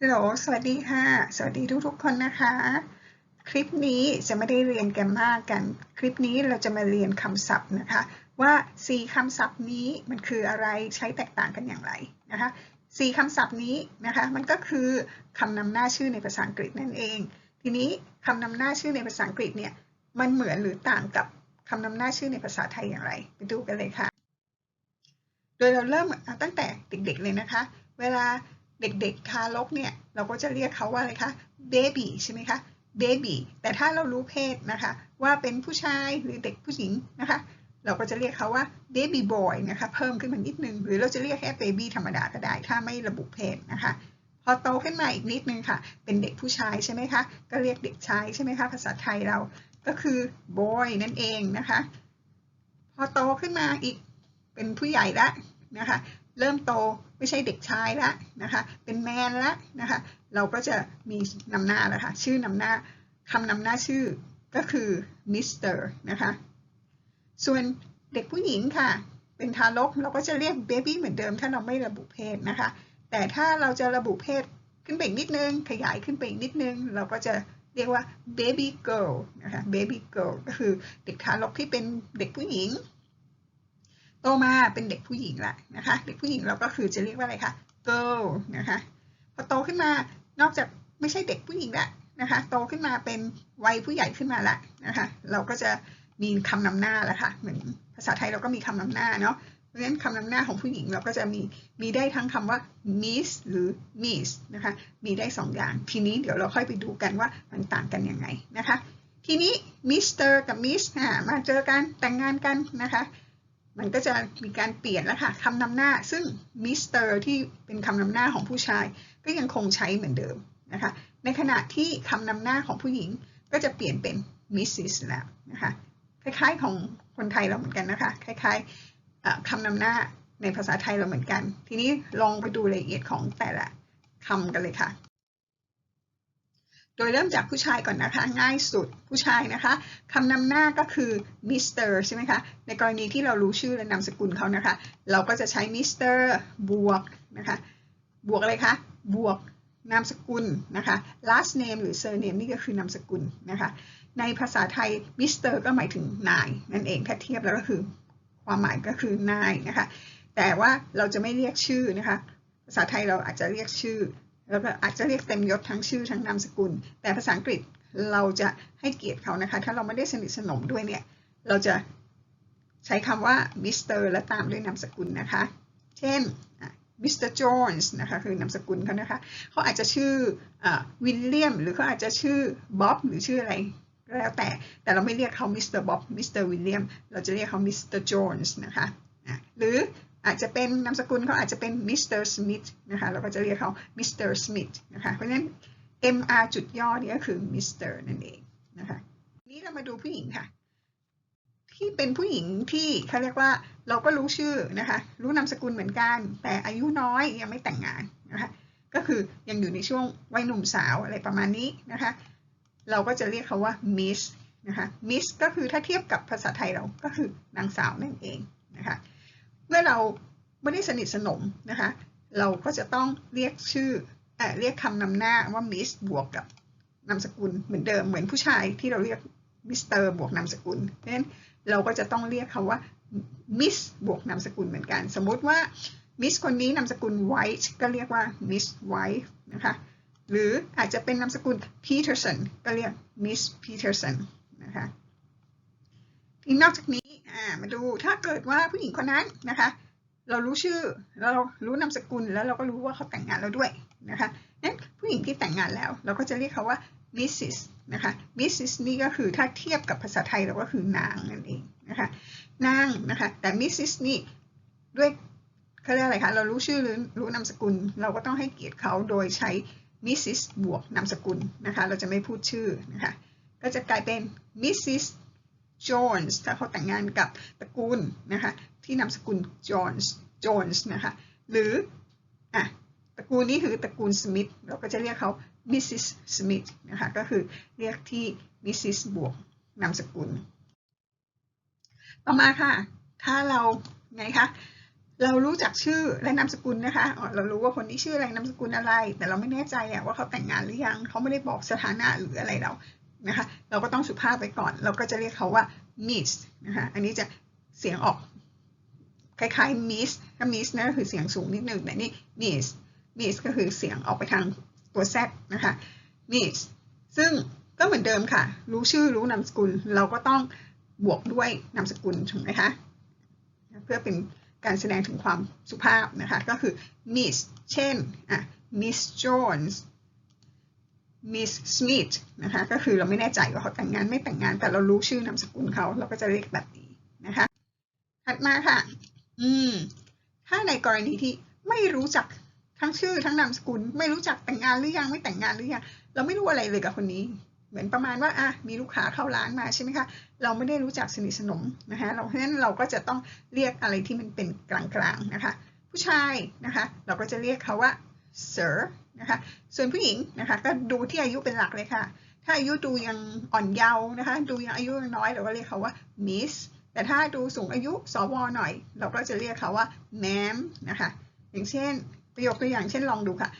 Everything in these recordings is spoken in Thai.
ฮัลโหล สวัสดีค่ะ สวัสดีทุกๆ คนนะคะ คลิปนี้จะไม่ได้เรียนแกมมากัน คลิปนี้เราจะมาเรียนคำศัพท์นะคะ ว่า 4คำศัพท์นี้มันคืออะไรใช้แตกต่างกันอย่างไรนะคะสี่คำศัพท์นี้นะคะ มันก็คือคำนำหน้าชื่อในภาษาอังกฤษนั่นเอง ทีนี้คำนำหน้าชื่อในภาษาอังกฤษเนี่ย มันเหมือนหรือต่างกับคำนำหน้าชื่อในภาษาไทยอย่างไร ไปดูกันเลยค่ะ โดยเราเริ่มตั้งแต่เด็กๆเลยนะคะ เวลา เด็กๆทารกเนี่ยเราก็จะเรียกเขาว่าอะไรคะ baby ใช่ไหมคะ baby แต่ถ้าเรารู้เพศนะคะว่าเป็นผู้ชายหรือเด็กผู้หญิงนะคะเราก็จะเรียกเขาว่า baby boy นะคะเพิ่มขึ้นมานิดนึง หรือเราจะเรียกแค่ baby ธรรมดาก็ได้ ถ้าไม่ระบุเพศนะคะ พอโตขึ้นมาอีกนิดนึงค่ะ เป็นเด็กผู้ชายใช่ไหมคะ ก็เรียกเด็กชายใช่ไหมคะภาษาไทยเราก็คือ boy นั่นเองนะคะ พอโตขึ้นมาอีกเป็นผู้ใหญ่ละนะคะ เริ่มโต ไม่ใช่เด็กชายละนะคะ เป็นแมนละนะคะ เราก็จะมีนำหน้าแล้วค่ะ ชื่อนำหน้าคำนำหน้าชื่อก็คือมิสเตอร์นะคะ ส่วนเด็กผู้หญิงค่ะ เป็นทารกเราก็จะเรียกเบบี้เหมือนเดิมถ้าเราไม่ระบุเพศนะคะ แต่ถ้าเราจะระบุเพศขึ้นไปอีกนิดนึง ขยายขึ้นไปอีกนิดนึง เราก็จะเรียกว่า baby girl นะคะ baby girl ก็คือเด็กทารกที่เป็นเด็กผู้หญิง โตมาเป็นเด็กผู้หญิงละนะคะ เด็กผู้หญิงเราก็คือจะเรียกว่าอะไรคะ girl นะคะ พอโตขึ้นมานอกจากไม่ใช่เด็กผู้หญิงละนะคะ โตขึ้นมาเป็นวัยผู้ใหญ่ขึ้นมาละนะคะ เราก็จะมีคำนำหน้าแล้วค่ะ เหมือนภาษาไทยเราก็มีคำนำหน้าเนาะเพราะฉะนั้นคำนำหน้าของผู้หญิงเราก็จะมีมีได้ทั้งคำว่า miss หรือ miss นะคะ มีได้สองอย่าง ทีนี้เดี๋ยวเราค่อยไปดูกันว่ามันต่างกันยังไงนะคะ ทีนี้ Mr. กับ Miss มาเจอกันแต่งงานกันนะคะ มันก็จะมีการเปลี่ยนแล้วค่ะคำนำหน้าซึ่ง Mr. ที่เป็นคำนำหน้าของผู้ชาย ก็ยังคงใช้เหมือนเดิมนะคะในขณะที่คำนำหน้าของผู้หญิงก็จะเปลี่ยนเป็น Mrs. แล้วนะคะคล้ายๆของคนไทยเราเหมือนกันนะคะคล้ายๆคำนำหน้าในภาษาไทยเราเหมือนกัน ทีนี้ลองไปดูรายละเอียดของแต่ละคำกันเลยค่ะ โดยเริ่มจากผู้ชายก่อนนะคะ ง่ายสุดผู้ชายนะคะคำนำหน้าก็คือ Mr. ใช่ไหมคะ ในกรณีที่เรารู้ชื่อและนามสกุลเขานะคะ เราก็จะใช้ Mr. บวกนะคะ บวกอะไรคะ บวกนามสกุลนะคะ last name หรือ surname นี่ก็คือนามสกุลนะคะ ในภาษาไทย Mr. ก็หมายถึงนายนั่นเอง ถ้าเทียบแล้วก็คือความหมายก็คือนายนะคะ แต่ว่าเราจะไม่เรียกชื่อนะคะ ภาษาไทยเราอาจจะเรียกชื่อ แล้วอาจจะเรียกเต็มยศทั้งชื่อทั้งนามสกุล แต่ภาษาอังกฤษเราจะให้เกียรติเขานะคะ ถ้าเราไม่ได้สนิทสนมด้วยเนี่ย เราจะใช้คำว่า Mr. และตามด้วยนามสกุลนะคะ เช่น Mr. Jones นส์นะคะคือนามสกุลเขานะคะ เขาอาจจะชื่อวิลเลียมหรือเขาอาจจะชื่อบ๊อบหรือชื่ออะไรก็แล้วแต่ แต่เราไม่เรียกเขา Mr. Bob Mr. William เตอร์วิลเลียมเราจะเรียกเขา Mr. Jones นะคะหรือ อาจจะเป็นนามสกุลเขาอาจจะเป็น Mr. Smith นะคะเราก็จะเรียกเขา Mr. Smith นะคะเพราะฉะนั้น MR จุดย่อนี่ก็คือ Mr. นั่นเองนะคะนี้เรามาดูผู้หญิงค่ะ ที่เป็นผู้หญิงที่เขาเรียกว่าเราก็รู้ชื่อนะคะรู้นามสกุลเหมือนกัน แต่อายุน้อยยังไม่แต่งงานนะคะก็คือยังอยู่ในช่วงวัยหนุ่มสาวอะไรประมาณนี้นะคะเราก็จะเรียกเขาว่า Miss นะคะ Miss ก็คือถ้าเทียบกับภาษาไทยเราก็คือนางสาวนั่นเองนะคะ เมื่อเราไม่ได้สนิทสนมนะคะ เราก็จะต้องเรียกชื่อเออเรียกคำนำหน้าว่า Miss บวกกับนามสกุลเหมือนเดิมเหมือนผู้ชายที่เราเรียก Mr. บวกนามสกุลเพราะฉะนั้นเราก็จะต้องเรียกเขาว่า Miss บวกนามสกุลเหมือนกัน สมมุติว่า Miss คนนี้นามสกุล White ก็เรียกว่า Miss White นะคะหรืออาจจะเป็นนามสกุล Peterson ก็เรียก Miss Peterson นะคะทีนอกจากนี้ มาดูถ้าเกิดว่าผู้หญิงคนนั้นนะคะ เรารู้ชื่อเรารู้นามสกุลแล้วเราก็รู้ว่าเขาแต่งงานแล้วด้วยนะคะนั้นผู้หญิงที่แต่งงานแล้ว เราก็จะเรียกเขาว่า Mrs นะคะ Mrs นี่ก็คือถ้าเทียบกับภาษาไทยเราก็คือนางนั่นเองนะคะนางนะคะแต่ Mrs นี่ด้วยเขาเรียกอะไรคะเรารู้ชื่อหรือรู้นามสกุล เราก็ต้องให้เกียรติเขาโดยใช้ Mrs บวกนามสกุลนะคะ เราจะไม่พูดชื่อนะคะ ก็จะกลายเป็น Mrs Jones ถ้าเขาแต่งงานกับตระกูลนะคะที่นามสกุล Jones Jones นะคะหรืออะตระกูลนี้คือตระกูล Smith เราก็จะเรียกเขา Mrs Smith นะคะก็คือเรียกที่ Mrs บวกนามสกุล ต่อมาค่ะ ถ้าเราไงคะเรารู้จักชื่อและนามสกุลนะคะ เรารู้ว่าคนนี้ชื่ออะไรนามสกุลอะไร แต่เราไม่แน่ใจอะว่าเขาแต่งงานหรือยัง เขาไม่ได้บอกสถานะหรืออะไรเรา นะคะเราก็ต้องสุภาพไปก่อน เราก็จะเรียกเขาว่า miss นะคะอันนี้จะเสียงออกคล้ายๆ miss ถ้า miss นั่นก็คือเสียงสูงนิดหนึ่งแต่นี่ miss miss ก็คือเสียงออกไปทางตัว z นะคะ miss ซึ่งก็เหมือนเดิมค่ะ รู้ชื่อรู้นามสกุล เราก็ต้องบวกด้วยนามสกุลถูกไหมคะเพื่อเป็นการแสดงถึงความสุภาพนะคะ ก็คือ miss เช่นอะ miss jones miss smith นะคะก็คือเราไม่แน่ใจว่าเขาแต่งงานไม่แต่งงาน แต่เรารู้ชื่อนามสกุลเขาเราก็จะเรียกแบบนี้นะคะ ถัดมาค่ะ อืม ถ้าในกรณีที่ไม่รู้จักทั้งชื่อทั้งนามสกุล ไม่รู้จักแต่งงานหรือยังไม่แต่งงานหรือยังเราไม่รู้อะไรเลยกับคนนี้ เหมือนประมาณว่าอะมีลูกค้าเข้าร้านมาใช่ไหมคะเราไม่ได้รู้จักสนิทสนมนะคะเราเพราะฉะนั้นเราก็จะต้องเรียกอะไรที่มันเป็นกลางๆนะคะ ผู้ชายนะคะ เราก็จะเรียกเขาว่า sir นะคะ ส่วนผู้หญิงนะคะก็ดูที่อายุเป็นหลักเลยค่ะ ถ้าอายุดูยังอ่อนเยาว์นะคะ ดูยังอายุยังน้อยเราก็เรียกเขาว่า miss แต่ถ้าดูสูงอายุสวหน่อย เราก็จะเรียกเขาว่า ma'am นะคะ อย่างเช่นประโยคตัวอย่างเช่นลองดูค่ะ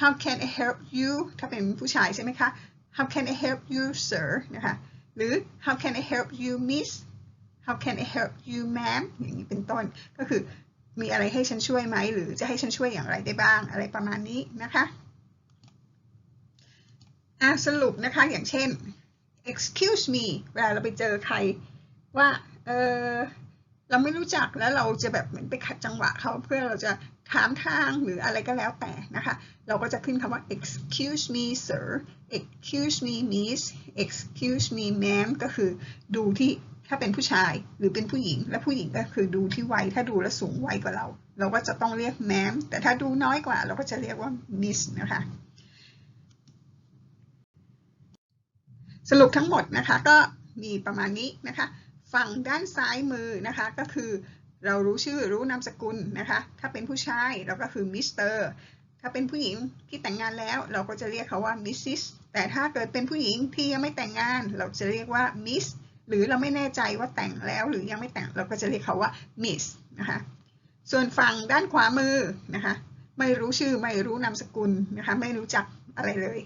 How can I help you ถ้าเป็นผู้ชายใช่ไหมคะ How can I help you sir นะคะ หรือ How can I help you miss How can I help you ma'am อย่างนี้เป็นต้น ก็คือ มีอะไรให้ฉันช่วยไหม หรือจะให้ฉันช่วยอย่างไรได้บ้าง อะไรประมาณนี้นะคะอะสรุปนะคะ อย่างเช่น excuse me เวลาเราไปเจอใครว่าเออเราไม่รู้จักแล้วเราจะแบบเหมือนไปขัดจังหวะเขาเพื่อเราจะถามทางหรืออะไรก็แล้วแต่นะคะ เราก็จะขึ้นคำว่า excuse me sir excuse me miss excuse me ma'am ก็คือดูที่ ถ้าเป็นผู้ชายหรือเป็นผู้หญิง และผู้หญิงก็คือดูที่วัยถ้าดูแลวสูงวัยกว่าเรา เราก็จะต้องเรียก ma'am แต่ถ้าดูน้อยกว่า เราก็จะเรียกว่า miss นะคะสรุปทั้งหมดนะคะก็มีประมาณนี้นะคะ ฝั่งด้านซ้ายมือนะคะก็คือเรารู้ชื่อรู้นามสกุลนะคะ ถ้าเป็นผู้ชายเราก็คือมิสเตอร์ถ้าเป็นผู้หญิงที่แต่งงานแล้ว เราก็จะเรียกเขาว่ามิสซิสแต่ถ้าเกิดเป็นผู้หญิงที่ยังไม่แต่งงาน เราจะเรียกว่ามิส หรือเราไม่แน่ใจว่าแต่งแล้วหรือยังไม่แต่งเราก็จะเรียกเขาว่ามิสนะคะส่วนฝั่งด้านขวามือนะคะไม่รู้ชื่อไม่รู้นามสกุลนะคะไม่รู้จักอะไรเลย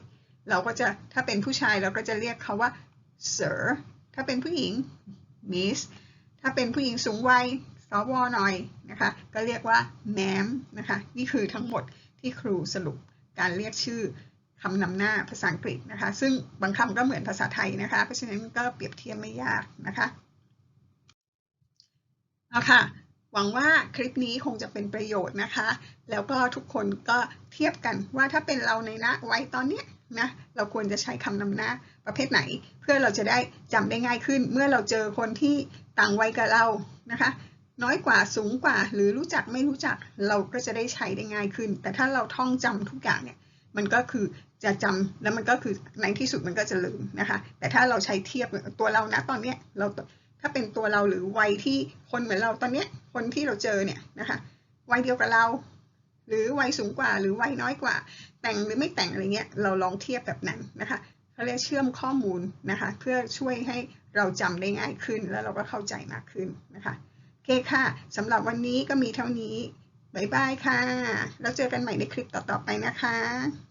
เราก็จะถ้าเป็นผู้ชายเราก็จะเรียกเขาว่า sir ถ้าเป็นผู้หญิง miss ถ้าเป็นผู้หญิงสูงวัยสวหน่อยนะคะก็เรียกว่า ma'am นะคะนี่คือทั้งหมดที่ครูสรุปการเรียกชื่อ คำนำหน้าภาษาอังกฤษนะคะ ซึ่งบางคำก็เหมือนภาษาไทยนะคะ เพราะฉะนั้นก็เปรียบเทียบไม่ยากนะคะเอาค่ะหวังว่าคลิปนี้คงจะเป็นประโยชน์นะคะ แล้วก็ทุกคนก็เทียบกันว่าถ้าเป็นเราในณวัยตอนเนี้ยนะเราควรจะใช้คำนำหน้าประเภทไหน เพื่อเราจะได้จำได้ง่ายขึ้น เมื่อเราเจอคนที่ต่างวัยกับเรานะคะ น้อยกว่าสูงกว่าหรือรู้จักไม่รู้จักเราก็จะได้ใช้ได้ง่ายขึ้น แต่ถ้าเราท่องจำทุกอย่างเนี่ย มันก็คือจะจำแล้วมันก็คือในที่สุดมันก็จะลืมนะคะ แต่ถ้าเราใช้เทียบตัวเรานะตอนเนี้ยเราถ้าเป็นตัวเราหรือวัยที่คนเหมือนเราตอนเนี้ยคนที่เราเจอเนี่ยนะคะวัยเดียวกับเรา หรือวัยสูงกว่า หรือวัยน้อยกว่า แต่งหรือไม่แต่งอะไรเงี้ยเราลองเทียบแบบนั้นนะคะเขาเรียกเชื่อมข้อมูลนะคะ เพื่อช่วยให้เราจำได้ง่ายขึ้น แล้วเราก็เข้าใจมากขึ้นนะคะโอเคค่ะสำหรับวันนี้ก็มีเท่านี้ บ๊ายบายค่ะ แล้วเจอกันใหม่ในคลิปต่อๆไปนะคะ